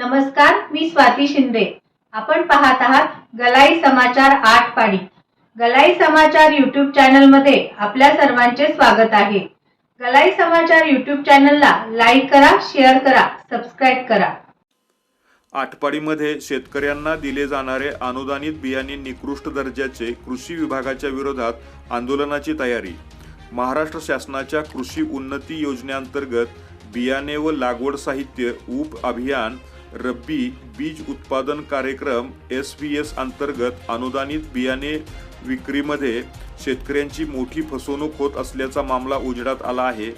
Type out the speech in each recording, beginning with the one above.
नमस्कार मी स्वाती शिंदे. आपण पाहत आहात गलाई समाचार आठ पाडी गलाई समाचार युट्यूब चॅनलमध्ये आपल्या सर्वांचे स्वागत आहे. गलाई समाचार युट्यूब चॅनलला लाईक करा शेअर करा सबस्क्राईब करा. आठपाडीमध्ये शेतकऱ्यांना दिले जाणारे अनुदानित बियाणे निकृष्ट दर्जाचे कृषी विभागाच्या विरोधात आंदोलनाची तयारी. महाराष्ट्र शासनाच्या कृषी उन्नती योजनेअंतर्गत बियाणे व लागवड साहित्य उप अभियान रब्बी बीज उत्पादन कार्यक्रम एस व्ही एस अंतर्गत अनुदानित बियाणे विक्रीमध्ये शेतकऱ्यांची मोठी फसवणूक होत असल्याचा मामला उजेडात आला आहे.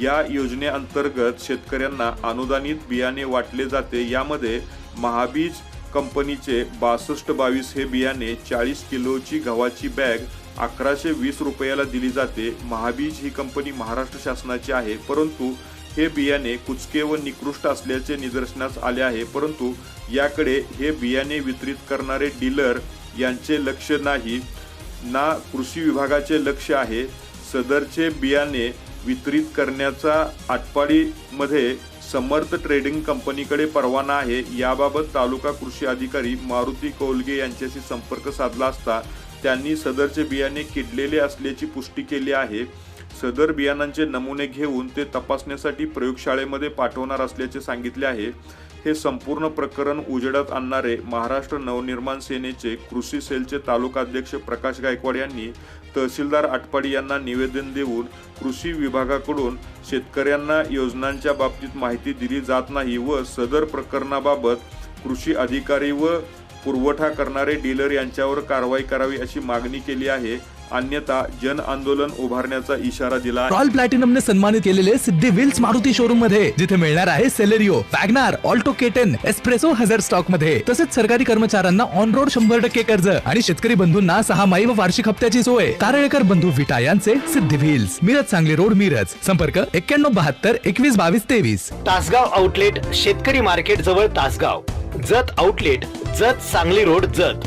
या योजनेअंतर्गत शेतकऱ्यांना अनुदानित बियाणे वाटले जाते. यामध्ये महाबीज कंपनीचे बासष्ट बावीस हे बियाणे चाळीस किलोची गव्हाची बॅग अकराशे वीस रुपयाला दिली जाते. महाबीज ही कंपनी महाराष्ट्र शासनाची आहे परंतु हे बियाणे कुचके व निकृष्ट असल्याचे निदर्शनास आले आहे परंतु याकडे हे बियाणे वितरित करणारे डीलर यांचे लक्ष नाही. ना कृषी विभागाचे लक्ष आहे. सदरचे बियाणे वितरित करण्याचा आटपाडीमध्ये समर्थ ट्रेडिंग कंपनीकडे परवाना आहे. याबाबत तालुका कृषी अधिकारी मारुती कौलगे यांच्याशी संपर्क साधला असता त्यांनी सदरचे बियाणे किडलेले असल्याची पुष्टी केली आहे. सदर बियाणांचे नमुने घेऊन ते तपासण्यासाठी प्रयोगशाळेमध्ये पाठवणार असल्याचे सांगितले आहे. हे संपूर्ण प्रकरण उजेडात आणणारे महाराष्ट्र नवनिर्माण सेनेचे कृषी सेलचे तालुका अध्यक्ष प्रकाश गायकवाड यांनी तहसीलदार आटपाडी यांना निवेदन देऊन कृषी विभागाकडून शेतकऱ्यांना योजनांच्या बाबतीत माहिती दिली जात नाही व सदर प्रकरणाबाबत कृषी अधिकारी व पुरवठा करणारे डीलर यांच्यावर कारवाई करावी अशी मागणी केली आहे. अन्यथा जन आंदोलन उभारण्याचा इशारा दिला रॉयल प्लॅटिनम ने सन्मानित केलेले सिद्धी विल्स मारुती शोरूममध्ये जिथे मिळणार आहे Celerio WagonR Alto K ten S Presso हजर स्टॉकमध्ये. तसेच सरकारी कर्मचाऱ्यांना ऑन रोड शंभर टक्के कर्ज आणि शेतकरी बंधूंना सहा माई व वार्षिक हप्त्याची सोय. कारळेकर बंधू विटा यांचे सिद्धी व्हील्स. मिरज सांगली रोड मिरज. संपर्क एक्क्याण्णव बहात्तर एकवीस बावीस तेवीस. तासगाव आउटलेट शेतकरी मार्केट जवळ Tasgaon. Jat outlet Jat Sangli road Jat.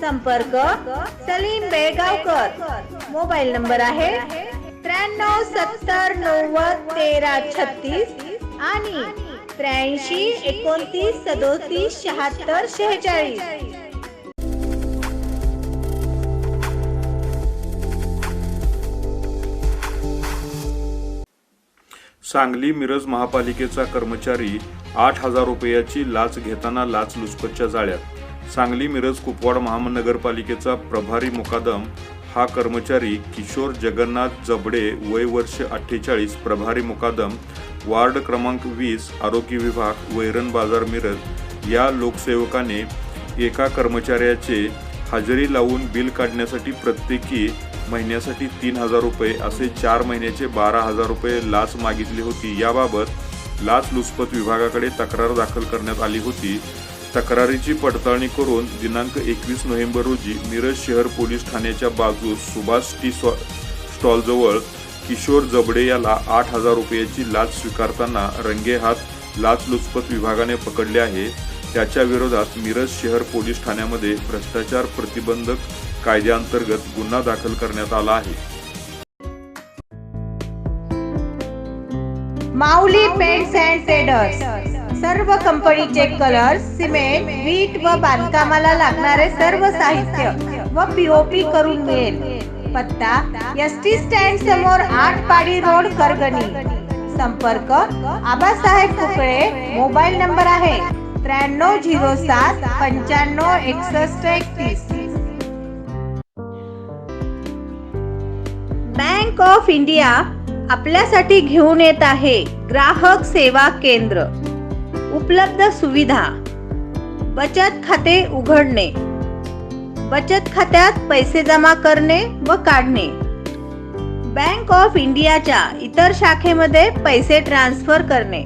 संपर्क सलीम बेळगावकर मोबाईल नंबर आहे त्र्याण्णव सत्तर नव्वद तेरा छत्तीस आणि त्र्याऐंशी एकोणतीस सदोतीस शहात्तर शेहेचाळीस. सांगली मिरज महापालिकेचा कर्मचारी आठ हजार रुपयाची लाच घेताना लाचलुचपतच्या जाळ्यात. सांगली मिरज कुपवाड महानगरपालिकेचा प्रभारी मुकादम. हा कर्मचारी किशोर जगन्नाथ जबडे वय वर्ष अठ्ठेचाळीस प्रभारी मुकादम वार्ड क्रमांक वीस आरोग्य विभाग वैरण बाजार मिरज. या लोकसेवकाने एका कर्मचाऱ्याचे हजेरी लावून बिल काढण्यासाठी प्रत्येकी महिन्यासाठी तीन हजार रुपये असे चार महिन्याचे बारा हजार रुपये लाच मागितली होती. याबाबत लाचलुचपत विभागाकडे तक्रार दाखल करण्यात आली होती. तक्रारीची पडताळणी करून दिनांक एकवीस नोव्हेंबर रोजी मिरज शहर पोलीस ठाण्याच्या बाजूस सुभाष टी स्टॉलजवळ किशोर जबडे याला आठ हजार रुपयाची लाच स्वीकारताना रंगेहात लाचलुचपत विभागाने पकडले आहे. त्याच्या विरोधात मिरज शहर पोलीस ठाण्यामध्ये भ्रष्टाचार प्रतिबंधक कायद्याअंतर्गत गुन्हा दाखल करण्यात आला आहे. माऊली पेंट्स अँड ट्रेडर्स सर्व कंपनीचे कलर सिमेंट वीट व बांधकामाला लागणारे सर्व साहित्य व पीओपी करून मिळेल. पत्ता एस टी स्टँड समोर आठ पाडी रोड करगणी. संपर्क आबासाहेब कुकळे मोबाईल नंबर आहे त्र्याण्णव झिरो सात पंच्याण्णव एकसष्ट एकतीस. बँक ऑफ इंडिया आपल्यासाठी घेऊन येत आहे ग्राहक सेवा केंद्र. उपलब्ध सुविधा. बचत खाते उघडणे. बचत खात्यात पैसे जमा करणे व काढणे. बँक ऑफ इंडियाच्या इतर शाखेमध्ये पैसे ट्रान्सफर करणे.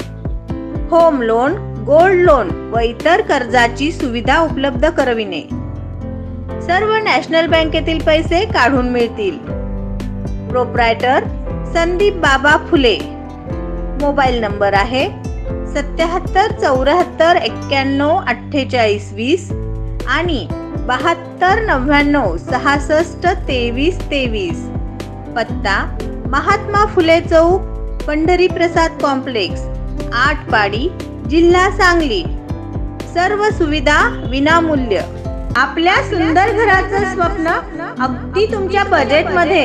होम लोन गोल्ड लोन व इतर कर्जाची सुविधा उपलब्ध करविणे. सर्व नॅशनल बँकेतील पैसे काढून मिळतील. प्रोप्रायटर संदीप बाबा फुले. मोबाईल नंबर आहे सत्याहत्तर चौऱ्याहत्तर एक्क्याण्णव अठ्ठेचाळीस वीस आणि बहात्तर नव्याण्णव सहासष्ट तेवीस तेवीस. पत्ता महात्मा फुले चौक पंढरी प्रसाद कॉम्प्लेक्स आटपाडी जिल्हा सांगली. सर्व सुविधा विनामूल्य. आपल्या सुंदर घराचं स्वप्न अगदी तुमच्या बजेटमध्ये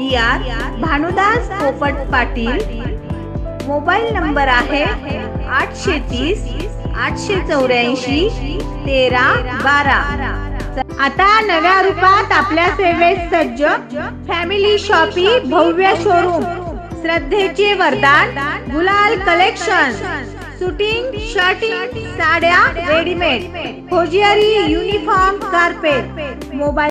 यात भानुदास पोपट पाटील. मोबाईल नंबर आहे आठशे तीस आठशे चौऱ्याऐंशी तेरा बारा. आता नव्या रूपात आपल्या सेवेत सज्ज फॅमिली शॉपी भव्य शोरूम. श्रद्धेचे वरदान गुलाल कलेक्शन. सुटिंग शर्टिंग साड्या readymade. Hosiery uniform carpet. Mobile